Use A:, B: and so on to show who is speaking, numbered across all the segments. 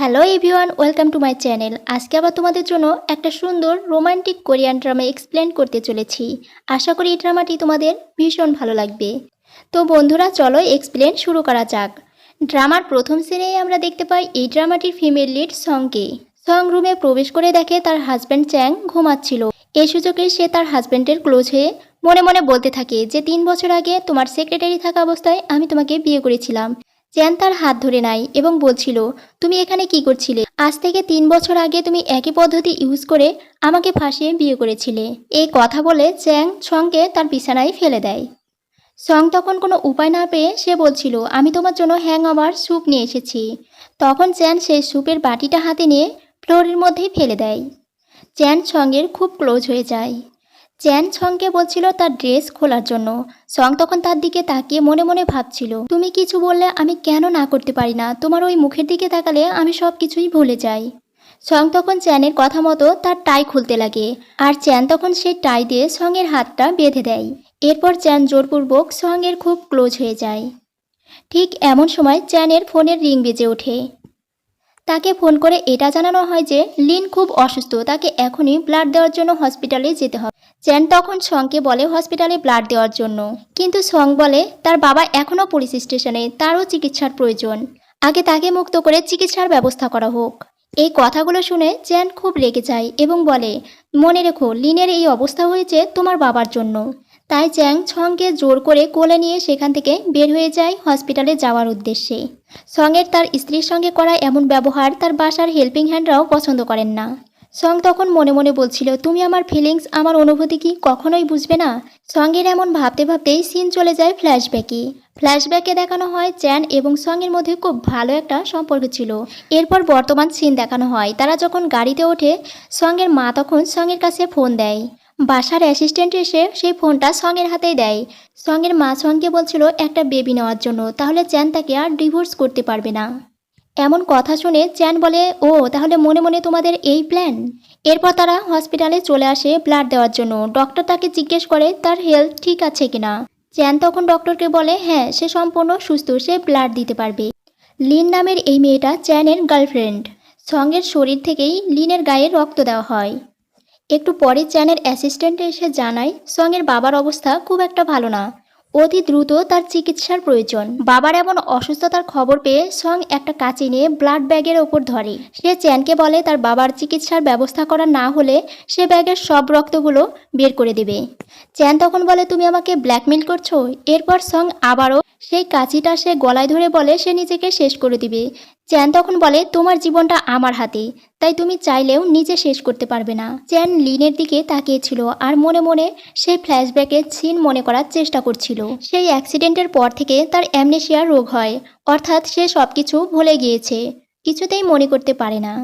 A: Hello everyone welcome to my channel আজকে আবার তোমাদের জন্য একটা সুন্দর রোমান্টিক কোরিয়ান ড্রামা এক্সপ্লেন করতে চলেছি। আশা করি এই ড্রামাটি তোমাদের ভীষণ ভালো লাগবে। তো বন্ধুরা, চলো এক্সপ্লেন শুরু করা যাক। ড্রামার প্রথম সিনেই আমরা দেখতে পাই এই ড্রামাটির ফিমেল লিড সংকে সং রুমে প্রবেশ করে দেখে তার হাজব্যান্ড চ্যাং ঘুমাচ্ছিল। এই সুযোগে সে তার হাজব্যান্ডের ক্লোজ হয়ে মনে মনে বলতে থাকে যে, তিন বছর আগে তোমার সেক্রেটারি থাকা অবস্থায় আমি তোমাকে বিয়ে করেছিলাম। চ্যান তার হাত ধরে নাই এবং বলছিল, তুমি এখানে কি করছিলে? আজ থেকে তিন বছর আগে তুমি একই পদ্ধতি ইউজ করে আমাকে ফাঁসিয়ে বিয়ে করেছিলে। এই কথা বলে চ্যাং ছংকে তার বিছানায় ফেলে দেয়। সং তখন কোনো উপায় না পেয়ে সে বলছিল, আমি তোমার জন্য হ্যাং আমার স্যুপ নিয়ে এসেছি। তখন চ্যান সেই স্যুপের বাটিটা হাতে নিয়ে ফ্লোরের মধ্যেই ফেলে দেয়। চ্যান সঙ্গের খুব ক্লোজ হয়ে যায়। চ্যান ছংকে বলছিল তার ড্রেস খোলার জন্য। সং তখন তার দিকে তাকিয়ে মনে মনে ভাবছিল, তুমি কিছু বললে আমি কেন না করতে পারি না? তোমার ওই মুখের দিকে তাকালে আমি সব কিছুই ভুলে যাই। সং তখন চ্যানের কথা মতো তার টাই খুলতে লাগে, আর চ্যান তখন সেই টাই দিয়ে সঙ্গের হাতটা বেঁধে দেয়। এরপর চ্যান জোরপূর্বক সঙ্গের খুব ক্লোজ হয়ে যায়। ঠিক এমন সময় চ্যানের ফোনের রিং বেজে ওঠে। তাকে ফোন করে এটা জানানো হয় যে, লিন খুব অসুস্থ, তাকে এখনই ব্লাড দেওয়ার জন্য হসপিটালে যেতে হবে। চ্যান তখন সংকে বলে হসপিটালে ব্লাড দেওয়ার জন্য। কিন্তু সং বলে, তার বাবা এখনও পুলিশ স্টেশনে, তারও চিকিৎসার প্রয়োজন। আগে তাকে মুক্ত করে চিকিৎসার ব্যবস্থা করা হোক। এই কথাগুলো শুনে চ্যান খুব রেগে যায় এবং বলে, মনে রেখো, লিনের এই অবস্থা হয়েছে তোমার বাবার জন্য। তাই চ্যাং ছংকে জোর করে কোলে নিয়ে সেখান থেকে বের হয়ে যায় হসপিটালে যাওয়ার উদ্দেশ্যে। সঙ্গের তার স্ত্রীর সঙ্গে করা এমন ব্যবহার তার বাসার হেল্পিং হ্যান্ডরাও পছন্দ করেন না। সং তখন মনে মনে বলছিল, তুমি আমার ফিলিংস আমার অনুভূতি কি কখনোই বুঝবে না? সঙ্গের এমন ভাবতে ভাবতেই সিন চলে যায় ফ্ল্যাশব্যাকে ফ্ল্যাশব্যাকে দেখানো হয় চ্যান এবং সঙ্গের মধ্যে খুব ভালো একটা সম্পর্ক ছিল। এরপর বর্তমান সিন দেখানো হয়। তারা যখন গাড়িতে ওঠে, সঙ্গের মা তখন সঙ্গের কাছে ফোন দেয়। বাসার অ্যাসিস্ট্যান্ট এসে সেই ফোনটা সঙ্গের হাতেই দেয়। সঙ্গের মা সঙ্গে বলছিল, একটা বেবি নেওয়ার জন্য, তাহলে চ্যান তাকে আর ডিভোর্স করতে পারবে না। এমন কথা শুনে চ্যান বলে, ও, তাহলে মনে মনে তোমাদের এই প্ল্যান এরপর তারা হসপিটালে চলে আসে ব্লাড দেওয়ার জন্য। ডক্টর তাকে জিজ্ঞেস করে, তার হেলথ ঠিক আছে কিনা? চ্যান তখন ডক্টরকে বলে হ্যাঁ সে সম্পূর্ণ সুস্থ, সে ব্লাড দিতে পারবে। লিন নামের এই মেয়েটা চ্যানের গার্লফ্রেন্ড সঙ্গের শরীর থেকেই লিনের গায়ে রক্ত দেওয়া হয়। একটু পরে চ্যানের অ্যাসিস্ট্যান্ট এসে জানায়, সঙ্গের বাবার অবস্থা খুব একটা ভালো না। অতি দ্রুত তার চিকিৎসার প্রয়োজন। বাবার এমন অসুস্থতার খবর পেয়ে সং একটা কাঁচি নিয়ে ব্লাড ব্যাগের ওপর ধরে। সে চ্যানকে বলে তার বাবার চিকিৎসার ব্যবস্থা করা না হলে সে ব্যাগের সব রক্তগুলো বের করে দেবে। চ্যান তখন বলে, তুমি আমাকে ব্ল্যাকমেল করছ? এরপর সং আবারও সেই কাঁচিটা সে গলায় ধরে বলে, সে নিজেকে শেষ করে দিবে। চ্যান তখন বলে, তোমার জীবনটা আমার হাতে, তাই তুমি চাইলেও নিজে শেষ করতে পারবে না। চ্যান লিনের দিকে তাকিয়েছিল আর মনে মনে সেই ফ্ল্যাশব্যাকের সিন মনে করার চেষ্টা করছিল। সেই অ্যাক্সিডেন্টের পর থেকে তার অ্যামনেশিয়ার রোগ হয়, অর্থাৎ সে সব কিছু ভুলে গিয়েছে, কিছুতেই মনে করতে পারে না।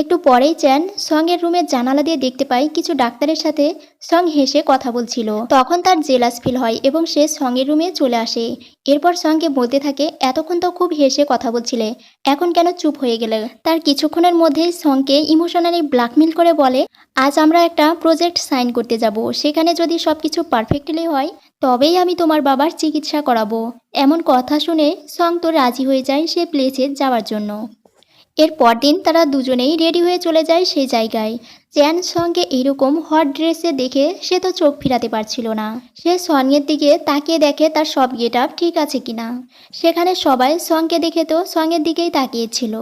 A: একটু পরেই চ্যান সঙ্গের রুমের জানালা দিয়ে দেখতে পাই কিছু ডাক্তারের সাথে সং হেসে কথা বলছিল। তখন তার জেলাস ফিল হয় এবং সে সঙ্গের রুমে চলে আসে। এরপর সঙ্গে বলতে থাকে, এতক্ষণ তো খুব হেসে কথা বলছিলে, এখন কেন চুপ হয়ে গেলে? তার কিছুক্ষণের মধ্যেই সঙ্গে ইমোশনালি ব্ল্যাকমেল করে বলে, আজ আমরা একটা প্রজেক্ট সাইন করতে যাব, সেখানে যদি সব কিছু পারফেক্টলি হয়, তবেই আমি তোমার বাবার চিকিৎসা করাবো। এমন কথা শুনে সং তো রাজি হয়ে যায় সে প্লেসে যাওয়ার জন্য। এর পরদিন তারা দুজনেই রেডি হয়ে চলে যায় সেই জায়গায়। চ্যান সঙ্গে এইরকম হট ড্রেসে দেখে সে তো চোখ ফিরাতে পারছিল না। সে সঙ্গের দিকে তাকিয়ে দেখে তার সব গেট আপ ঠিক আছে কিনা। সেখানে সবাই সঙ্গে দেখে তো সঙ্গের দিকেই তাকিয়েছিল।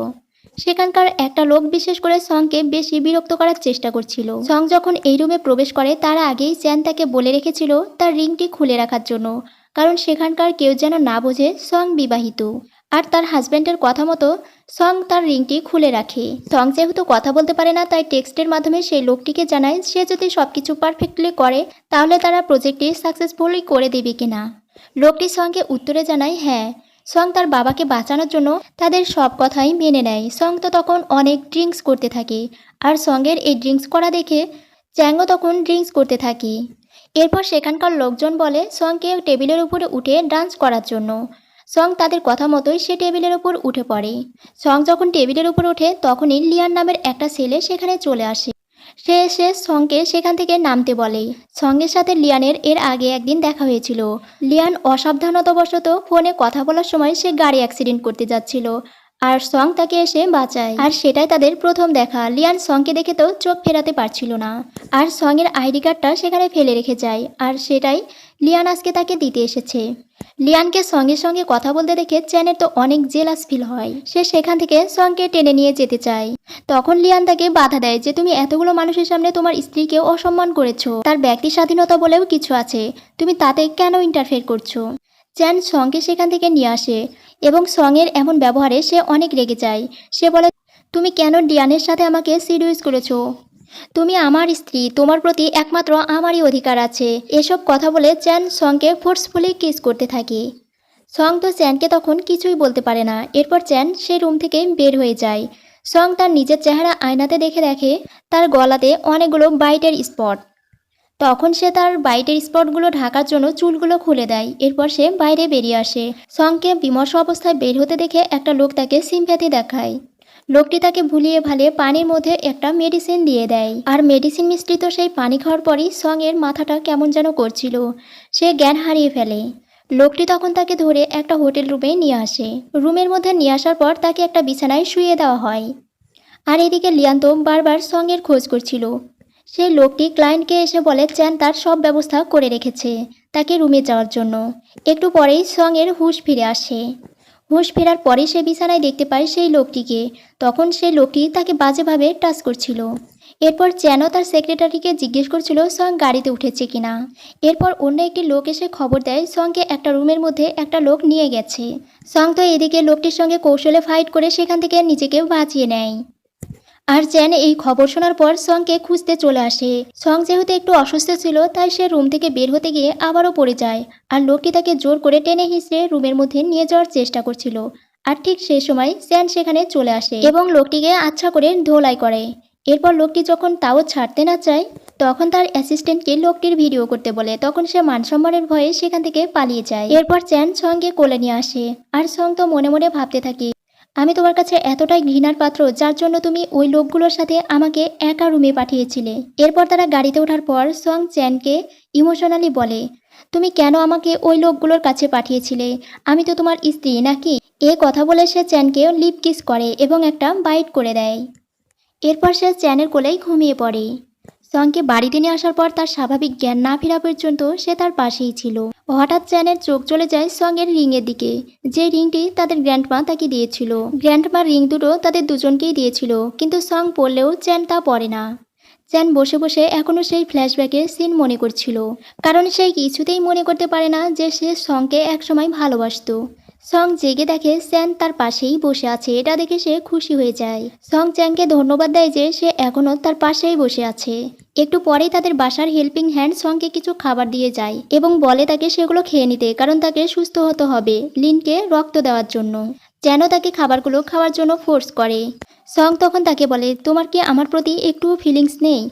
A: সেখানকার একটা লোক বিশেষ করে সংকে বেশি বিরক্ত করার চেষ্টা করছিল। সং যখন এই রুমে প্রবেশ করে তার আগেই চ্যান তাকে বলে রেখেছিল তার রিংটি খুলে রাখার জন্য, কারণ সেখানকার কেউ যেন না বোঝে সং বিবাহিত। আর তার হাজব্যান্ডের কথা মতো সং তার রিংটি খুলে রাখে। সং যেহেতু কথা বলতে পারে না, তাই টেক্সটের মাধ্যমে সেই লোকটিকে জানায়, সে যদি সব কিছু পারফেক্টলি করে, তাহলে তারা প্রজেক্টটি সাকসেসফুলি করে দেবে কিনা? লোকটির সঙ্গে উত্তরে জানায় হ্যাঁ সং তার বাবাকে বাঁচানোর জন্য তাদের সব কথাই মেনে নেয়। সং তো তখন অনেক ড্রিঙ্কস করতে থাকে, আর সঙ্গের এই ড্রিঙ্কস করা দেখে চ্যাঙ্গো তখন ড্রিঙ্কস করতে থাকে। এরপর সেখানকার লোকজন বলে সংকে টেবিলের উপরে উঠে ডান্স করার জন্য। সং তাদের কথা মতোই সে টেবিলের উপর উঠে পড়ে। সং যখন টেবিলের উপর ওঠে, তখনই লিয়ান নামের একটা ছেলে সেখানে চলে আসে। সে এসে সঙ্গে সেখান থেকে নামতে বলে। সঙ্গের সাথে লিয়ানের এর আগে একদিন দেখা হয়েছিল। লিয়ান অসাবধানতাবশত ফোনে কথা বলার সময় সে গাড়ি অ্যাক্সিডেন্ট করতে যাচ্ছিল আর সং তাকে এসে বাঁচায়। আর সেটাই তাদের প্রথম দেখা। লিয়ান সংকে দেখে তো চোখ ফেরাতে পারছিল না। আর সঙের আইডি কার্ডটা সেখানে ফেলে রেখে যায়। আর সেটাই লিয়ান আজকে তাকে দিতে এসেছে। লিয়ানকে সঙ্গে সঙ্গে কথা বলতে দেখে চ্যানের তো অনেক জেলাস ফিল হয়। সে সেখান থেকে সঙ্গে টেনে নিয়ে যেতে চায়। তখন লিয়ান তাকে বাধা দেয় যে, তুমি এতগুলো মানুষের সামনে তোমার স্ত্রীকে অসম্মান করেছ। তার ব্যক্তি স্বাধীনতা বলেও কিছু আছে। তুমি তাতে কেন ইন্টারফেয়ার করছ? চ্যান সঙ্গে সেখান থেকে নিয়ে আসে এবং সঙ্গের এমন ব্যবহারে সে অনেক রেগে যায়। সে বলে, তুমি কেন ডিয়ানের সাথে আমাকে সিডিউস করেছ? তুমি আমার স্ত্রী, তোমার প্রতি একমাত্র আমারই অধিকার আছে। এসব কথা বলে চ্যান সংকে ফোর্সফুলি কিস করতে থাকে। সং তো চ্যানকে তখন কিছুই বলতে পারে না। এরপর চ্যান সে রুম থেকে বের হয়ে যায়। সং তার নিজের চেহারা আয়নাতে দেখে দেখে তার গলাতে অনেকগুলো বাইটের স্পট। তখন সে তার বাইটের স্পটগুলো ঢাকার জন্য চুলগুলো খুলে দেয়। এরপর সে বাইরে বেরিয়ে আসে। সংকে বিমর্ষ অবস্থায় বের হতে দেখে একটা লোক তাকে সিম্প্যাথি দেখায়। লোকটি তাকে ভুলিয়ে ভালিয়ে পানির মধ্যে একটা মেডিসিন দিয়ে দেয়। আর মেডিসিন মিশ্রিত সেই পানি খাওয়ার পরই সঙের মাথাটা কেমন যেন করছিল। সে জ্ঞান হারিয়ে ফেলে। লোকটি তখন তাকে ধরে একটা হোটেল রুমে নিয়ে আসে। রুমের মধ্যে নিয়ে আসার পর তাকে একটা বিছানায় শুয়ে দেওয়া হয়। আর এদিকে লিয়ান্ত বারবার সঙ্গের খোঁজ করছিল। সেই লোকটি ক্লায়েন্টকে এসে বলে, চ্যান, তার সব ব্যবস্থা করে রেখেছে তাকে রুমে যাওয়ার জন্য। একটু পরেই সঙ্গের হুঁশ ফিরে আসে। হুঁশ ফেরার পরে সে বিছানায় দেখতে পায় সেই লোকটিকে। তখন সেই লোকটি তাকে বাজেভাবে টাচ করছিল। এরপর যেন তার সেক্রেটারিকে জিজ্ঞেস করছিল, সং গাড়িতে উঠেছে কিনা এরপর অন্য একটি লোক এসে খবর দেয়, সঙ্গে একটা রুমের মধ্যে একটা লোক নিয়ে গেছে। সং তো এদিকে লোকটির সঙ্গে কৌশলে ফাইট করে সেখান থেকে নিজেকে বাঁচিয়ে নেয়। আর চ্যান এই খবর শোনার পর সংকে খুঁজতে চলে আসে। সং যেহেতু একটু অসুস্থ ছিল, তাই সে রুম থেকে বের হতে গিয়ে আবারও পড়ে যায়। আর লোকটি তাকে জোর করে টেনে হিঁচড়ে রুমের মধ্যে নিয়ে যাওয়ার চেষ্টা করছিল। আর ঠিক সেই সময় চ্যান সেখানে চলে আসে এবং লোকটিকে আচ্ছা করে ধোলাই করে। এরপর লোকটি যখন তাও ছাড়তে না চায়, তখন তার অ্যাসিস্ট্যান্টকে লোকটির ভিডিও করতে বলে, তখন সে মানসম্মানের ভয়ে সেখান থেকে পালিয়ে যায়। এরপর চ্যান সঙ্গে কোলে নিয়ে আসে। আর সং তো মনে মনে ভাবতে থাকে আমি তোমার কাছে এতটাই ঘৃণার পাত্র যার জন্য তুমি ওই লোকগুলোর সাথে আমাকে একা রুমে পাঠিয়েছিলে। এরপর তারা গাড়িতে ওঠার পর সং চ্যানকে ইমোশনালি বলে, তুমি কেন আমাকে ওই লোকগুলোর কাছে পাঠিয়েছিলে? আমি তো তোমার স্ত্রী নাকি? এ কথা বলে সে চ্যানকে লিপ কিস করে এবং একটা বাইট করে দেয়। এরপর সে চ্যানের কোলেই ঘুমিয়ে পড়ে। সংকে বাড়িতে নিয়ে আসার পর তার স্বাভাবিক জ্ঞান না ফেরা পর্যন্ত সে তার পাশেই ছিল। হঠাৎ চ্যানের চোখ চলে যায় সঙ্গের রিংয়ের দিকে। যে রিংটি তাদের গ্র্যান্ডমা তাকে দিয়েছিল। গ্র্যান্ডমার রিং দুটো তাদের দুজনকেই দিয়েছিল, কিন্তু সং পড়লেও চ্যান তা পড়ে না। চ্যান বসে বসে এখনও সেই ফ্ল্যাশব্যাকের সিন মনে করছিল, কারণ সে কিছুতেই মনে করতে পারে না যে সে সংকে একসময় ভালোবাসতো। সং জেগে দেখে স্যান তার পাশেই বসে আছে। এটা দেখে সে খুশি হয়ে যায়। সং চ্যাংকে ধন্যবাদ দেয় যে সে এখনও তার পাশেই বসে আছে। একটু পরেই তাদের বাসার হেল্পিং হ্যান্ড সঙ্গে কিছু খাবার দিয়ে যায় এবং বলে তাকে সেগুলো খেয়ে নিতে, কারণ তাকে সুস্থ হতে হবে লিনকে রক্ত দেওয়ার জন্য। যেন তাকে খাবারগুলো খাওয়ার জন্য ফোর্স করে। সং তখন তাকে বলে, তোমার কি আমার প্রতি একটুও ফিলিংস নেই?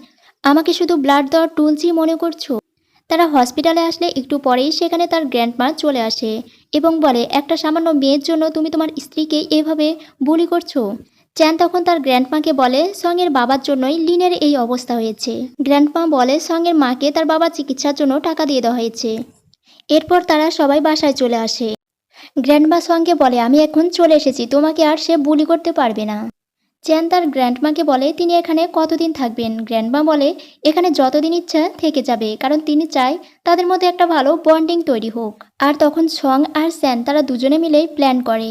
A: আমাকে শুধু ব্লাড দেওয়ার টুলসই মনে করছ? তারা হসপিটালে আসলে একটু পরেই সেখানে তার গ্র্যান্ডমা চলে আসে। এবং বলে, একটা সামান্য মেয়ের জন্য তুমি তোমার স্ত্রীকে এভাবে বুলি করছ? চ্যান তখন তার গ্র্যান্ডমাকে বলে, সঙ্গের বাবার জন্যই লিনের এই অবস্থা হয়েছে। গ্র্যান্ডমা বলে, সঙ্গের মাকে তার বাবার চিকিৎসার জন্য টাকা দিয়ে দেওয়া হয়েছে। এরপর তারা সবাই বাসায় চলে আসে। গ্র্যান্ডমা সঙ্গে বলে, আমি এখন চলে এসেছি, তোমাকে আর সে বুলি করতে পারবে না। চ্যান তার গ্র্যান্ডমাকে বলে, তিনি এখানে কতদিন থাকবেন? গ্র্যান্ডমা বলে, এখানে যতদিন ইচ্ছা থেকে যাবে, কারণ তিনি চায় তাদের মধ্যে একটা ভালো বন্ডিং তৈরি হোক। আর তখন সং আর স্যান তারা দুজনে মিলেই প্ল্যান করে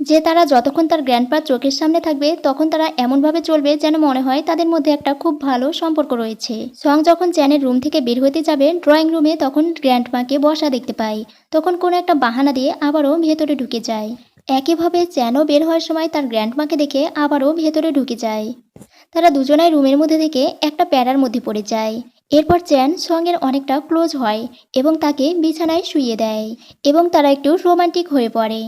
A: যে তারা যতক্ষণ তার গ্র্যান্ডপার চোখের সামনে থাকবে, তখন তারা এমনভাবে চলবে যেন মনে হয় তাদের মধ্যে একটা খুব ভালো সম্পর্ক রয়েছে। সং যখন চ্যানের রুম থেকে বের হতে যাবে ড্রয়িং রুমে তখন গ্র্যান্ডমাকে বসা দেখতে পায়। তখন কোনো একটা বাহানা দিয়ে আবারও ভেতরে ঢুকে যায়। একইভাবে চ্যানও বের হওয়ার সময় তার গ্র্যান্ডমাকে দেখে আবারও ভেতরে ঢুকে যায়। তারা দুজনাই রুমের মধ্যে থেকে একটা প্যারার মধ্যে পড়ে যায়। এরপর চ্যান সঙ্গের অনেকটা ক্লোজ হয় এবং তাকে বিছানায় শুইয়ে দেয় এবং তারা একটু রোমান্টিক হয়ে পড়ে।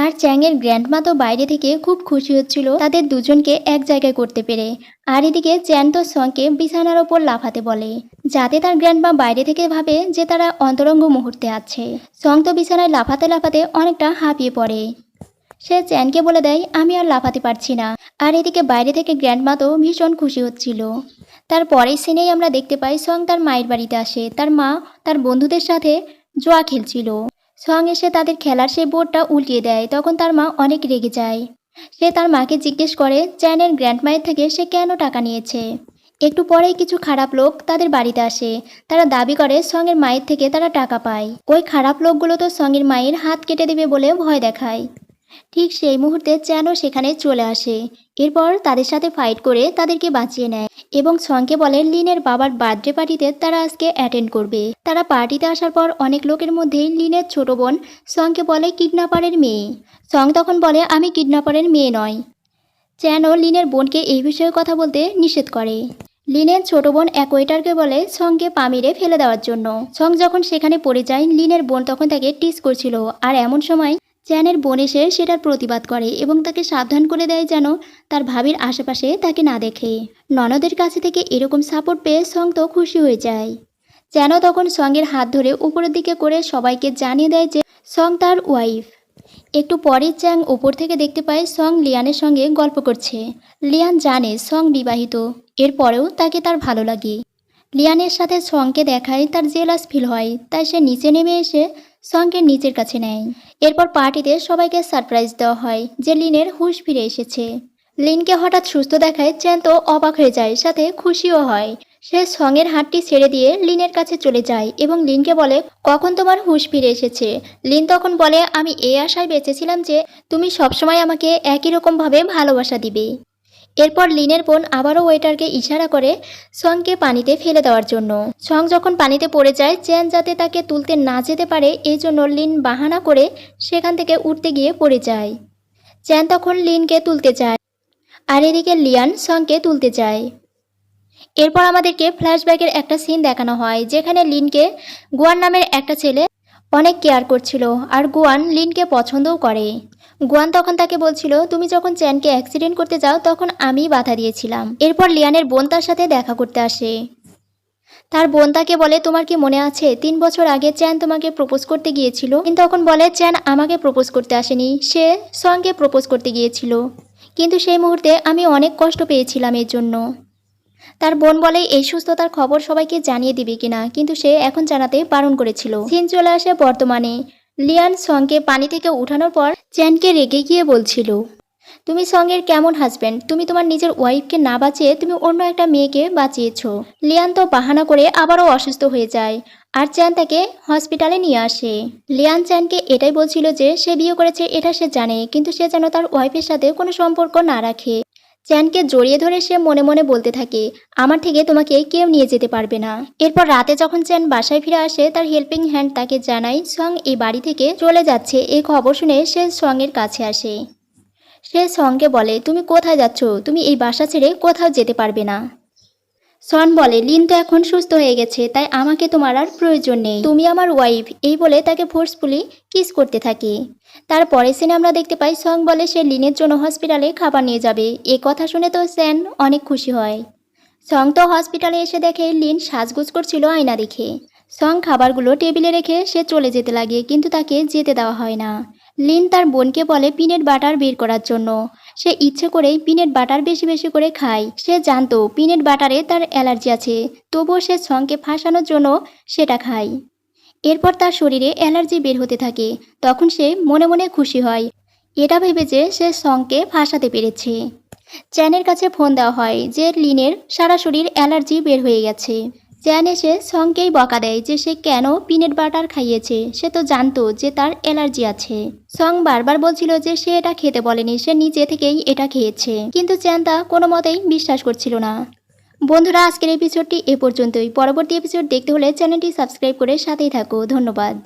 A: আর চ্যাংয়ের গ্র্যান্ডমা তো বাইরে থেকে খুব খুশি হচ্ছিল তাদের দুজনকে এক জায়গায় করতে পেরে। আর এদিকে চ্যান তো সঙ্গকে বিছানার ওপর লাফাতে বলে, যাতে তার গ্র্যান্ডমা বাইরে থেকে ভাবে যে তারা অন্তরঙ্গ মুহূর্তে আছে। সং তো বিছানায় লাফাতে লাফাতে অনেকটা হাঁপিয়ে পড়ে। সে চ্যানকে বলে দেয়, আমি আর লাফাতে পারছি না। আর এদিকে বাইরে থেকে গ্র্যান্ডমা তো ভীষণ খুশি হচ্ছিল। তার পরের সিনেই আমরা দেখতে পাই সং তার মায়ের বাড়িতে আসে। তার মা তার বন্ধুদের সাথে জোয়া খেলছিল। সং এসে তাদের খেলার সেই বোর্ডটা উল্টিয়ে দেয়। তখন তার মা অনেক রেগে যায়। সে তার মাকে জিজ্ঞেস করে, চ্যানের গ্র্যান্ডমায়ের থেকে সে কেন টাকা নিয়েছে? একটু পরেই কিছু খারাপ লোক তাদের বাড়িতে আসে। তারা দাবি করে সঙ্গের মায়ের থেকে তারা টাকা পায়। ওই খারাপ লোকগুলো তো সঙ্গের মায়ের হাত কেটে দেবে বলে ভয় দেখায়। ঠিক সেই মুহূর্তে চ্যানও সেখানে চলে আসে। এরপর তাদের সাথে ফাইট করে তাদেরকে বাঁচিয়ে নেয়। এবং সঙ্গে বলে, লিনের বাবার বার্থডে পার্টিতে তারা আজকে অ্যাটেন্ড করবে। তারা পার্টিতে আসার পর অনেক লোকের মধ্যেই লিনের ছোট বোন, সঙ্গে বলে, কিডন্যাপারের মেয়ে। সং তখন বলে, আমি কিডন্যাপারের মেয়ে নয়। চ্যানও লিনের বোনকে এই বিষয়ে কথা বলতে নিষেধ করে। লিনের ছোট বোন এক ওয়েটারকে বলে, সঙ্গে পা মেরে ফেলে দেওয়ার জন্য। সং যখন সেখানে পড়ে যায়, লিনের বোন তখন তাকে টিস করছিল। আর এমন সময় চ্যানের বোন এসে সেটার প্রতিবাদ করে এবং তাকে সাবধান করে দেয় যেন তার ভাবির আশেপাশে তাকে না দেখে। ননদের কাছে থেকে এরকম সাপোর্ট পেয়ে সং তো খুশি হয়ে যায়। চ্যানও তখন সঙ্গের হাত ধরে উপরের দিকে করে সবাইকে জানিয়ে দেয় যে সং তার ওয়াইফ। একটু পরে চ্যাং ওপর থেকে দেখতে পায় সং লিয়ানের সঙ্গে গল্প করছে। লিয়ান জানে সং বিবাহিত, এরপরেও তাকে তার ভালো লাগে। লিয়ানের সাথে সংকে দেখায় তার জেলাস ফিল হয়, তাই সে নিচে নেমে এসে সংকে নিচের কাছে নেয়। এরপর পার্টিতে সবাইকে সারপ্রাইজ দেওয়া হয় যে লিনের হুঁশ ফিরে এসেছে। লিনকে হঠাৎ সুস্থ দেখায় চ্যান তো অবাক হয়ে যায়, সাথে খুশিও হয়। সে সঙের হাতটি ছেড়ে দিয়ে লিনের কাছে চলে যায় এবং লিনকে বলে, কখন তোমার হুঁশ ফিরে এসেছে? লিন তখন বলে, আমি এই আশায় বেঁচেছিলাম যে তুমি সবসময় আমাকে একই রকমভাবে ভালোবাসা দিবে। এরপর লিনের বোন আবারও ওয়েটারকে ইশারা করে সংকে পানিতে ফেলে দেওয়ার জন্য। সং যখন পানিতে পড়ে যায়, চ্যান যাতে তাকে তুলতে না যেতে পারে, এই জন্য লিন বাহানা করে সেখান থেকে উঠতে গিয়ে পড়ে যায়। চ্যান তখন লিনকে তুলতে চায় আর এদিকে লিয়ান সংকে তুলতে চায় এরপর আমাদেরকে ফ্ল্যাশব্যাকের একটা সিন দেখানো হয়, যেখানে লিনকে গুয়ান নামের একটা ছেলে অনেক কেয়ার করছিল আর গুয়ান লিনকে পছন্দও করে। গুয়ান তখন তাকে বলছিল, তুমি যখন চ্যানকে অ্যাক্সিডেন্ট করতে যাও, তখন আমি বাধা দিয়েছিলাম। এরপর লিয়ানের বোন তার সাথে দেখা করতে আসে। তার বোন তাকে বলে, তোমার কি মনে আছে, তিন বছর আগে চ্যান তোমাকে প্রপোজ করতে গিয়েছিল? কিন্তু তখন বলে, চ্যান আমাকে প্রপোজ করতে আসেনি, সে সঙ্গে প্রপোজ করতে গিয়েছিল। কিন্তু সেই মুহূর্তে আমি অনেক কষ্ট পেয়েছিলাম এর জন্য। তার বোন বলে, এই সুস্থতার খবর সবাইকে জানিয়ে দিবে কিনা? কিন্তু সে এখন জানাতে বারণ করেছিল। সিন চলে আসে বর্তমানে। লিয়ান সঙ্গে পানি থেকে উঠানোর পর চ্যানকে রেগে গিয়ে বলছিল, তুমি সঙ্গের কেমন হাজব্যান্ড তুমি তোমার নিজের ওয়াইফকে না বাঁচিয়ে তুমি অন্য একটা মেয়েকে বাঁচিয়েছ। লিয়ান তো বাহানা করে আবারও অসুস্থ হয়ে যায় আর চ্যান তাকে হসপিটালে নিয়ে আসে। লিয়ান চ্যানকে এটাই বলছিল যে সে বিয়ে করেছে, এটা সে জানে, কিন্তু সে যেন তার ওয়াইফের সাথে কোনো সম্পর্ক না রাখে। চ্যানকে জড়িয়ে ধরে সে মনে মনে বলতে থাকে, আমার থেকে তোমাকে কেউ নিয়ে যেতে পারবে না। এরপর রাতে যখন চ্যান বাসায় ফিরে আসে, তার হেল্পিং হ্যান্ড তাকে জানায়, সং এই বাড়ি থেকে চলে যাচ্ছে। এই খবর শুনে সে সঙ্গের কাছে আসে। সে সঙ্গে বলে, তুমি কোথায় যাচ্ছ? তুমি এই বাসা ছেড়ে কোথাও যেতে পারবে না। সন বলে, লিন তো এখন সুস্থ হয়ে গেছে, তাই আমাকে তোমার আর প্রয়োজন নেই। তুমি আমার ওয়াইফ। এই বলে তাকে ফোর্সফুলি কিস করতে থাকে। তারপরে সিনে আমরা দেখতে পাই, সং বলে সে লিনের জন্য হসপিটালে খাবার নিয়ে যাবে। এ কথা শুনে তো স্যান অনেক খুশি হয়। সং তো হসপিটালে এসে দেখে লিন সাজগুজ করছিল আয়না দেখে। সং খাবারগুলো টেবিলে রেখে সে চলে যেতে লাগে, কিন্তু তাকে যেতে দেওয়া হয় না। লিন তার বোনকে বলে পিনেট বাটার বের করার জন্য। সে ইচ্ছে করেই পিনেট বাটার বেশি বেশি করে খায়। সে জানতো পিনেট বাটারে তার অ্যালার্জি আছে, তবুও সে সঙ্গে ফাঁসানোর জন্য সেটা খায়। এরপর তার শরীরে অ্যালার্জি বের হতে থাকে, তখন সে মনে মনে খুশি হয়। এটা ভেবে যে সে সঙ্গকে ফাঁসাতে পেরেছে। চ্যানের কাছে ফোন দেওয়া হয় যে লিনের সারা শরীর অ্যালার্জি বের হয়ে গেছে। চ্যান এসে সঙ্গেই বকা দেয় যে সে কেন পিনেট বাটার খাইয়েছে। সে তো জানতো যে তার অ্যালার্জি আছে। সং বারবার বলছিল যে সে এটা খেতে বলেনি, সে নিজে থেকেই এটা খেয়েছে। কিন্তু চ্যান তা কোনো মতেই বিশ্বাস করছিল না। বন্ধুরা, আজকের এপিসোডটি এ পর্যন্তই। পরবর্তী এপিসোড দেখতে হলে চ্যানেলটি সাবস্ক্রাইব করে সাথেই থাকো। ধন্যবাদ।